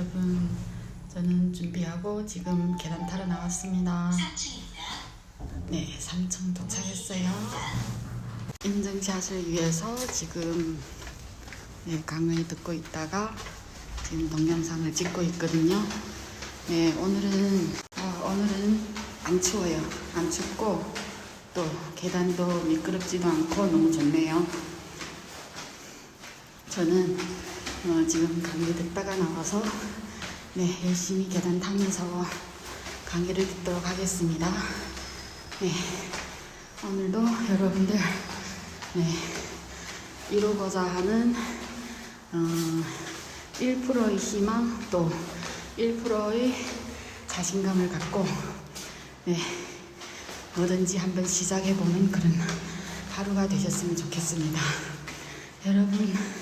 여러분, 저는 준비하고 지금 계단 타러 나왔습니다. 네, 3층 도착했어요. 인증샷을 위해서 지금 네, 강의 듣고 있다가 지금 동영상을 찍고 있거든요. 네, 오늘은 아, 오늘은 안 추워요. 안 춥고 또 계단도 미끄럽지도 않고 너무 좋네요. 저는 어, 지금 강의 듣다가 나와서 네, 열심히 계단 타면서 강의를 듣도록 하겠습니다. 네, 오늘도 여러분들 네, 이루고자 하는 어, 1%의 희망 또 1%의 자신감을 갖고 네, 뭐든지 한번 시작해보는 그런 하루가 되셨으면 좋겠습니다. 여러분.